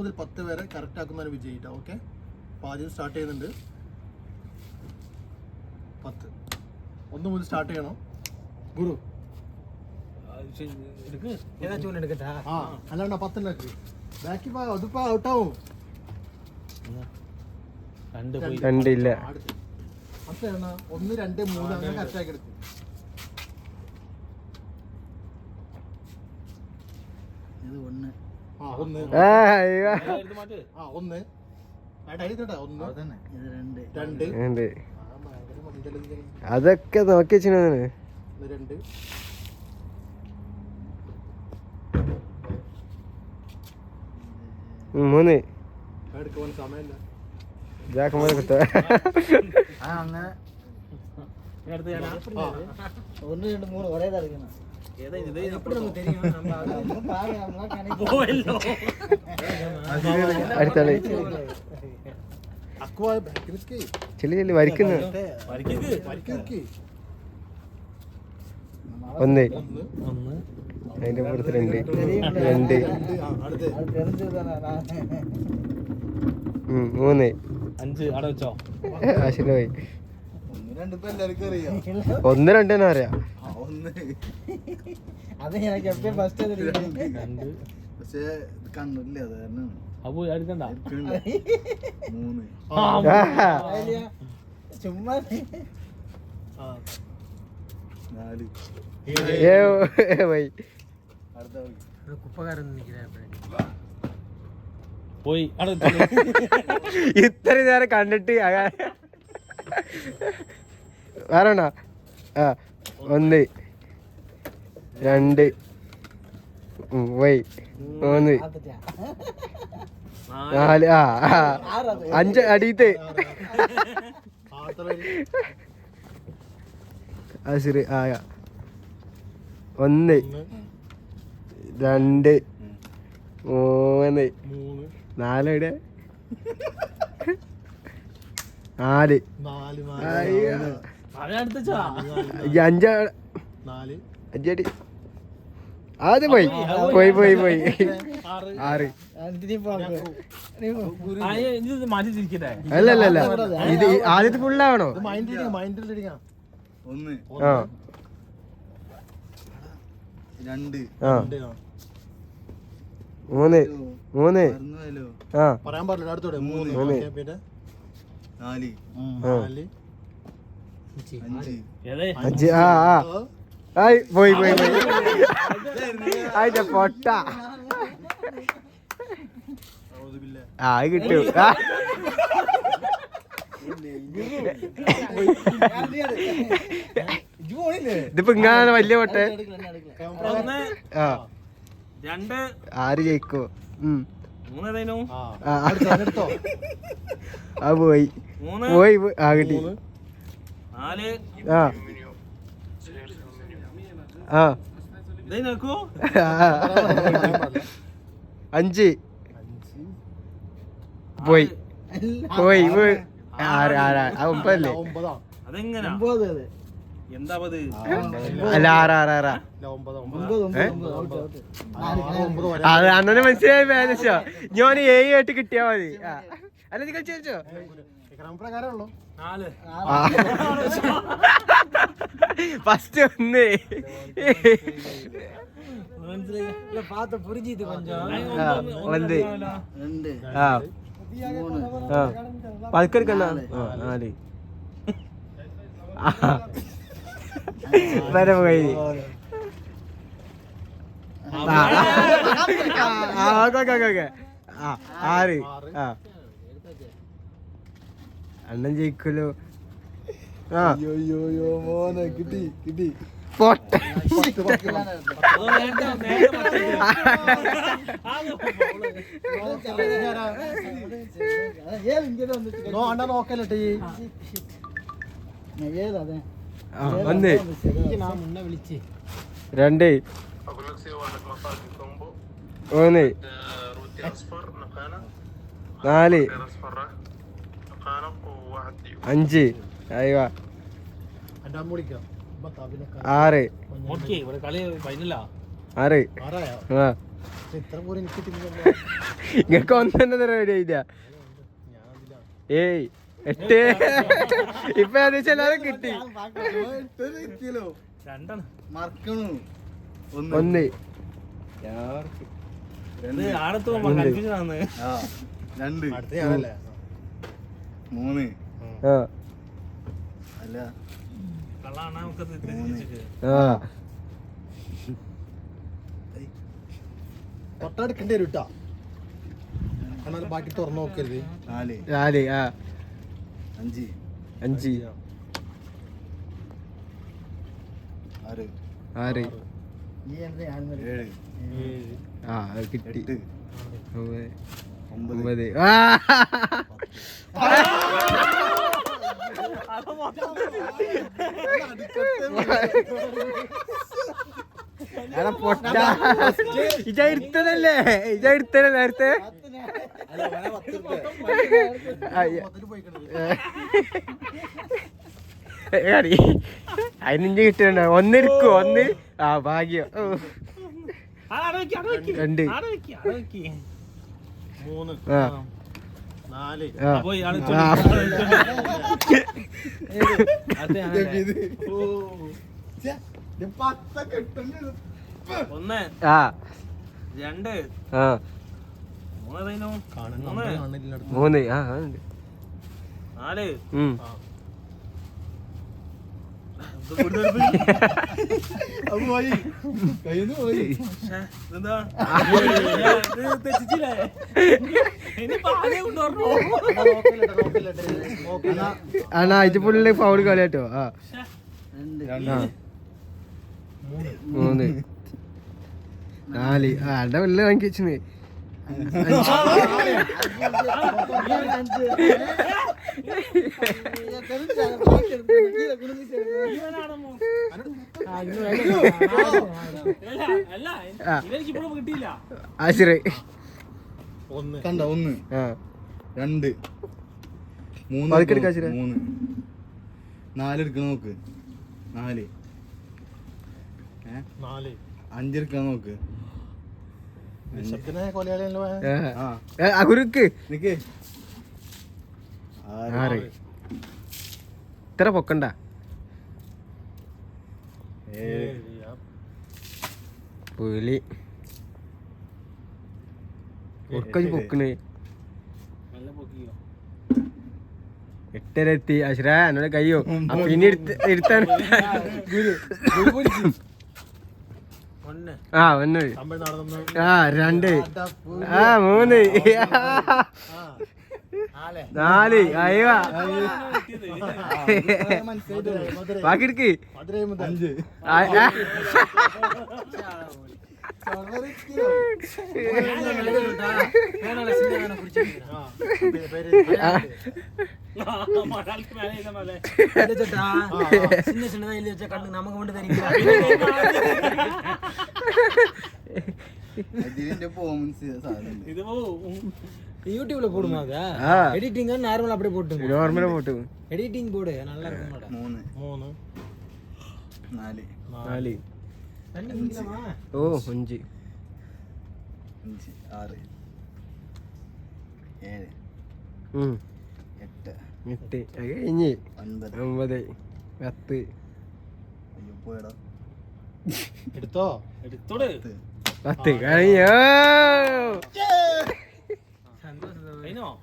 മുതൽ പത്ത് വരെ കറക്റ്റ് ആക്കുന്നവന് വിജയിട്ട ഓക്കെ പാചകം സ്റ്റാർട്ട് ചെയ്യുന്നുണ്ട്. പത്ത്. ഒന്ന് മുതൽ സ്റ്റാർട്ട് ചെയ്യണം. ഗുരു. ആ. അല്ലാണ്ട പത്തുണ്ടാക്കി ബാക്കി അതിപ്പോ ഔട്ടാവും രണ്ടില്ല അടുത്ത എണ്ണ ഒന്ന് രണ്ട് മൂന്ന് അങ്ങനെ കറക്റ്റാക്കി എടുക്കും. ഇത് ഒന്ന്. അതൊക്കെ നോക്കി വെച്ചിട്ടാണ് രണ്ട്. മൂന്ന്. ജാക്ക് ഒന്ന്. രണ്ട് മൂന്ന്. ഒരേ തറിക്കണം ഒന്ന്. അതിന്റെ പുറത്ത് രണ്ട്. രണ്ട്. മൂന്ന്. അഞ്ച്. ആശിന്റെ ഒന്ന് രണ്ടെന്നാ അറിയാം. പക്ഷേ മൂന്ന്. നാല്. കുപ്പക്കാരൻ പോയി ഇത്ര നേരം കണ്ടിട്ട് വേറെ ആ ഒന്ന്. രണ്ട്. മൂന്ന്. നാല്. ആ അഞ്ച് അടിയത്തെ. അസിറ് ആയ ഒന്ന്. രണ്ട്. മൂന്ന്. നാലെവിടെ നാല്. അഞ്ചടി അത് പോയി. പോയി പോയി പോയി. ആറ്. അല്ല അല്ല അല്ല. ഇത് ആദ്യത്തെ ഫുള്ളാവണോ ഒന്ന്. ആ. രണ്ട്. മൂന്ന്. മൂന്ന്. ആ. പറയാൻ പാടില്ല അടുത്തോടെ മൂന്ന്. മൂന്ന്. നാല്. നാല്. അഞ്ച്. ആ ആ. ആയി പോയി പോയി പോയി. അതിന്റെ പൊട്ട. ആ കിട്ടും. ഇതിപ്പോ ഇങ്ങനെ വലിയ പൊട്ടെ. ഒന്ന് രണ്ട്. ആര് ജയിക്കോ? ആ. പോയി. പോയി. ആ കിട്ടി. നാല്. ആ ആ ഇതേ നോക്കൂ ആ. പറയാൻ പാടില്ല. അഞ്ച്. പോയി. പോയി പോയി ഒമ്പതല്ലേ? അല്ല ആറ് അത് അന്നെ മനസ്സിലായി ഏകദേശോ ഞാൻ ഏഴ് ആയിട്ട് കിട്ടിയാ മതി. അല്ല നിങ്ങൾ ചോദിച്ചോ ക്രമപ്രകാരമുള്ളൂ നാല്. ഫസ്റ്റ് ഒന്ന് മനസ്സിലായി இல்ல பார்த்து புரிஞ்சுது கொஞ்சம் ആ, ഒന്ന് രണ്ട് ആ മൂന്ന് ആ പതുക്കെടുക്കണ്ട ആ നാല് ആ. വരെ പോയി ആ ആ, ഓക്കെ ഓക്കെ ഓക്കെ ഓക്കെ ആ ആറ് ആ അണ്ണൻ ജയിക്കല്ലോ ആ അയ്യോ മോനെ കിട്ടി കിട്ടി പൊട്ട നോക്കല്ലേ ഒന്ന് രണ്ട് മൂന്ന് നാല് അഞ്ച് അയ്യോ ആറ്. ഓക്കേ ഇവിടെ കളി ഫൈനലാ ആറ്. ആ. ഇത്ര പോലും തന്നെ ഒന്നെ റെഡി ആയില്ല ഏയ് എട്ട്. ഇപ്പൊ എല്ലാരും കിട്ടി. ഒന്ന്. ഒന്ന്. രണ്ട്. മൂന്ന്. ആ അല്ല കള്ളാണ് നമുക്ക് ഇത് തിരിച്ചിട്ട്. ആ തൊട്ടടുക്കേണ്ടി വരും കേട്ടോ എന്നാൽ ബാക്കി തുറന്നു നോക്കരുത്. നാല്. നാല് ആ. അഞ്ച്. അഞ്ച്. ആറ്. ആറ്. ഏഴ്. ആ കിട്ടി. ഒമ്പത്. ഒമ്പത്. ഒമ്പത്. ആ. എടാ പൊട്ട ഇജ എടുത്തതല്ലേ ഇജ എടുത്തല്ലേ നേരത്തെ? അടി അതിനിഞ്ച് കിട്ടുന്നുണ്ട് ഒന്ന് എടുക്കോ ഒന്ന്. ആ ഭാഗ്യം. രണ്ട്. മൂന്ന്. ആ. ഒന്ന്. ആ. രണ്ട്. ആ. മൂന്ന് മൂന്ന്. ആ. നാല്. പോയി. കയ്യിന്ന് പോയി? ഇത് തെറ്റിച്ചില്ലേ? അണ്ണാ ഇത് പുള്ളി ഫൗൾ കളി കേട്ടോ ആ മൂന്ന് നാല് ആ എന്റെ ഉള്ളിൽ ആശിറേ ഒന്ന്. കണ്ട? ഒന്ന്. ആ. രണ്ട്. മൂന്ന് മൂന്ന്. നാല് എടുക്കാൻ നോക്ക്. നാല്. നാല്. അഞ്ചെടുക്കാൻ നോക്ക് നിശബ്ദനെ കൊലയാളിയല്ലോ ആ. ആ ഏ, ആ കുരുക്ക് ഇത്ര പൊക്കണ്ട. പുലി. പൊക്കഞ്ഞ് പൊക്കണ്. എട്ടരത്തി അശ്രാ എന്നോട് കയ്യോ. പിന്നെ എടുത്ത് എടുത്താണ്. ഒന്ന് ആ ഒന്ന്. ആ രണ്ട്. ആ മൂന്ന്. നാല്. അയ്യോ. ബാക്കി എടുക്ക്. അഞ്ച്. சின்ன சின்னதா எழுதி வச்ச கண்ணு நமக்கு மட்டும் தெரியும் இது யூடியூப்ல போடுமா அத எடிட்டிங் நார்மலா அப்படியே போட்டு நார்மலா போட்டு எடிட்டிங் போடு நல்லா இருக்கும் மூணு மூணு நாலு நாலு ஓ அஞ்சு அஞ்சு ஆறு ஏழு ம் എട്ട്. എട്ട്. അത് കഴിഞ്ഞ് ഒൻപത്. ഒമ്പത് പത്ത്. അയ്യോ പോയടാ. എടുത്തോ? എടുത്തോട്. പത്ത്. കഴിഞ്ഞോ?